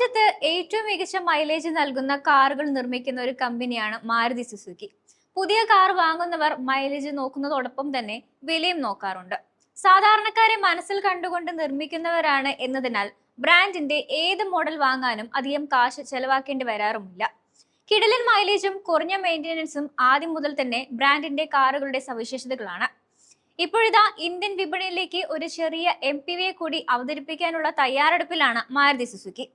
രാജ്യത്ത് ഏറ്റവും മികച്ച മൈലേജ് നൽകുന്ന കാറുകൾ നിർമ്മിക്കുന്ന ഒരു കമ്പനിയാണ് മാരുതി സുസുക്കി. പുതിയ കാർ വാങ്ങുന്നവർ മൈലേജ് നോക്കുന്നതോടൊപ്പം തന്നെ വിലയും നോക്കാറുണ്ട്. സാധാരണക്കാരെ മനസ്സിൽ കണ്ടുകൊണ്ട് നിർമ്മിക്കുന്നവരാണ് എന്നതിനാൽ ബ്രാൻഡിന്റെ ഏത് മോഡൽ വാങ്ങാനും അധികം കാശ് ചെലവാക്കേണ്ടി വരാറുമില്ല. കിടലിൻ മൈലേജും കുറഞ്ഞ മെയിന്റനൻസും ആദ്യം മുതൽ തന്നെ ബ്രാൻഡിന്റെ കാറുകളുടെ സവിശേഷതകളാണ്. ഇപ്പോഴിതാ ഇന്ത്യൻ വിപണിയിലേക്ക് ഒരു ചെറിയ എം പി വിയെ കൂടി അവതരിപ്പിക്കാനുള്ള തയ്യാറെടുപ്പിലാണ് മാരുതി സുസുക്കി.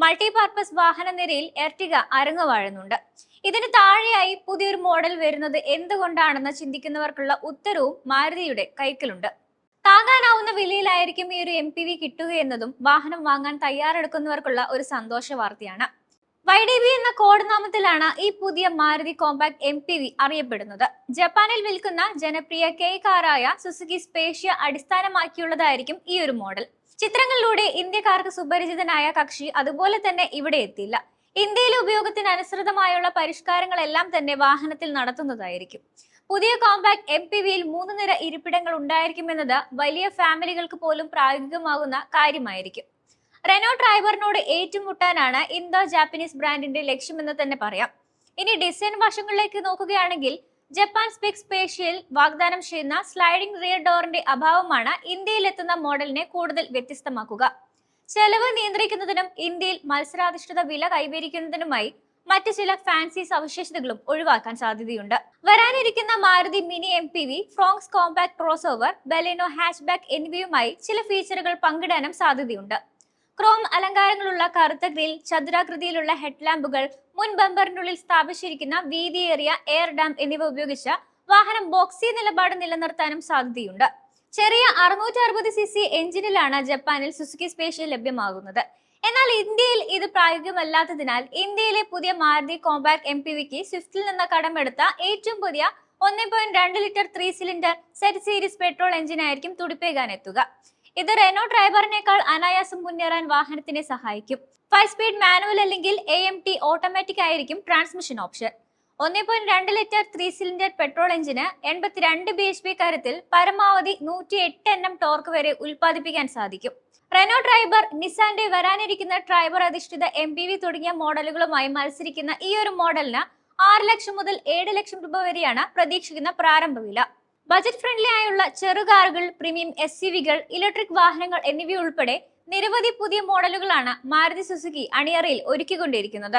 മൾട്ടി പർപ്പസ് വാഹന നിരയിൽ എർട്ടിക അരങ്ങുവാഴുന്നുണ്ട് ഇതിന് താഴെയായി പുതിയൊരു മോഡൽ വരുന്നത് എന്തുകൊണ്ടാണെന്ന് ചിന്തിക്കുന്നവർക്കുള്ള ഉത്തരവും മാരുതിയുടെ കൈക്കലുണ്ട്. താങ്ങാനാവുന്ന വിലയിലായിരിക്കും ഈ ഒരു എം പി വി കിട്ടുകയെന്നതും വാഹനം വാങ്ങാൻ തയ്യാറെടുക്കുന്നവർക്കുള്ള ഒരു സന്തോഷ വാർത്തയാണ്. വൈ ഡി ബി എന്ന കോഡ് നാമത്തിലാണ് ഈ പുതിയ Maruti compact M P V അറിയപ്പെടുന്നത്. ജപ്പാനിൽ വിൽക്കുന്ന ജനപ്രിയ കെ കാറായ സുസുക്കി സ്പേഷ്യ അടിസ്ഥാനമാക്കിയുള്ളതായിരിക്കും ഈ ഒരു മോഡൽ. ചിത്രങ്ങളിലൂടെ ഇന്ത്യക്കാർക്ക് സുപരിചിതനായ കക്ഷി അതുപോലെ തന്നെ ഇവിടെ എത്തിയില്ല ഇന്ത്യയിലെ ഉപയോഗത്തിന് അനുസൃതമായുള്ള പരിഷ്കാരങ്ങളെല്ലാം തന്നെ വാഹനത്തിൽ നടത്തുന്നതായിരിക്കും. പുതിയ കോമ്പാക്ട് എം പി വിയിൽ മൂന്ന് നിര ഇരിപ്പിടങ്ങൾ ഉണ്ടായിരിക്കുമെന്നത് വലിയ ഫാമിലികൾക്ക് പോലും പ്രായോഗികമാകുന്ന കാര്യമായിരിക്കും. റെനോ ഡ്രൈവറിനോട് ഏറ്റുമുട്ടാനാണ് ഇന്തോ ജാപ്പനീസ് ബ്രാൻഡിന്റെ ലക്ഷ്യമെന്ന് തന്നെ പറയാം. ഇനി ഡിസൈൻ വശങ്ങളിലേക്ക് നോക്കുകയാണെങ്കിൽ ജപ്പാൻ സ്പെക് സ്പേഷ്യൽ വാഗ്ദാനം ചെയ്യുന്ന സ്ലൈഡിംഗ് റിയർ ഡോറിന്റെ അഭാവമാണ് ഇന്ത്യയിലെത്തുന്ന മോഡലിനെ കൂടുതൽ വ്യത്യസ്തമാക്കുക. ചെലവ് നിയന്ത്രിക്കുന്നതിനും ഇന്ത്യയിൽ മത്സരാധിഷ്ഠിത വില കൈവരിക്കുന്നതിനുമായി മറ്റു ചില ഫാൻസി സവിശേഷതകളും ഒഴിവാക്കാൻ സാധ്യതയുണ്ട്. വരാനിരിക്കുന്ന Maruti mini M P V Fronx compact crossover Baleno hatchback എന്നിവയുമായി ചില ഫീച്ചറുകൾ പങ്കിടാനും സാധ്യതയുണ്ട്. ക്രോം അലങ്കാരങ്ങളുള്ള കറുത്ത ഗ്രിൽ ചതുരാകൃതിയിലുള്ള ഹെഡ്ലാമ്പുകൾ മുൻ ബമ്പറിനുള്ളിൽ സ്ഥാപിച്ചിരിക്കുന്ന വീതിയേറിയ എയർ ഡാം എന്നിവ ഉപയോഗിച്ച് വാഹനം ബോക്സി നിലപാട് നിലനിർത്താനും സാധ്യതയുണ്ട്. ചെറിയ അറുന്നൂറ്റി അറുപത് സി സി എഞ്ചിനിലാണ് ജപ്പാനിൽ സുസുക്കി സ്പേഷ്യൽ ലഭ്യമാകുന്നത്. എന്നാൽ ഇന്ത്യയിൽ ഇത് പ്രായോഗികമല്ലാത്തതിനാൽ ഇന്ത്യയിലെ പുതിയ മാരുതി കോമ്പാക്ട് എം പി വിക്ക് സ്വിഫ്റ്റിൽ നിന്ന് കടമെടുത്ത ഏറ്റവും പുതിയ ഒന്നേ പോയിന്റ് രണ്ട് litre three cylinder Z series petrol എഞ്ചിനായിരിക്കും തുടിപ്പേകാൻ എത്തുക ഇത് റെനോ ഡ്രൈവറിനേക്കാൾ അനായാസം മുന്നേറാൻ വാഹനത്തിനെ സഹായിക്കും. ഫൈവ് സ്പീഡ് മാനുവൽ അല്ലെങ്കിൽ എ എം ടി ഓട്ടോമാറ്റിക് ആയിരിക്കും ട്രാൻസ്മിഷൻ ഓപ്ഷൻ ഒന്നേ പോയിന്റ് രണ്ട് ലിറ്റർ ത്രീ സിലിണ്ടർ പെട്രോൾ എഞ്ചിന് എൺപത്തിരണ്ട് ബി എച്ച് പി കരുത്തിൽ പരമാവധി നൂറ്റി എട്ട് എൻ എം ടോർക്ക് വരെ ഉൽപ്പാദിപ്പിക്കാൻ സാധിക്കും. റെനോ ഡ്രൈവർ നിസാന്റെ വരാനിരിക്കുന്ന ഡ്രൈവർ അധിഷ്ഠിത എം പി വി തുടങ്ങിയ മോഡലുകളുമായി മത്സരിക്കുന്ന ഈ ഒരു മോഡലിന് ആറ് ലക്ഷം മുതൽ ഏഴ് ലക്ഷം രൂപ വരെയാണ് പ്രതീക്ഷിക്കുന്ന പ്രാരംഭ വില ബജറ്റ് ഫ്രണ്ട്ലി ആയുള്ള ചെറുകാറുകൾ പ്രീമിയം എസ് സി വികൾ ഇലക്ട്രിക് വാഹനങ്ങൾ എന്നിവയുൾപ്പെടെ നിരവധി പുതിയ മോഡലുകളാണ് മാരുതി സുസുക്കി അണിയറയിൽ ഒരുക്കിക്കൊണ്ടിരിക്കുന്നത്.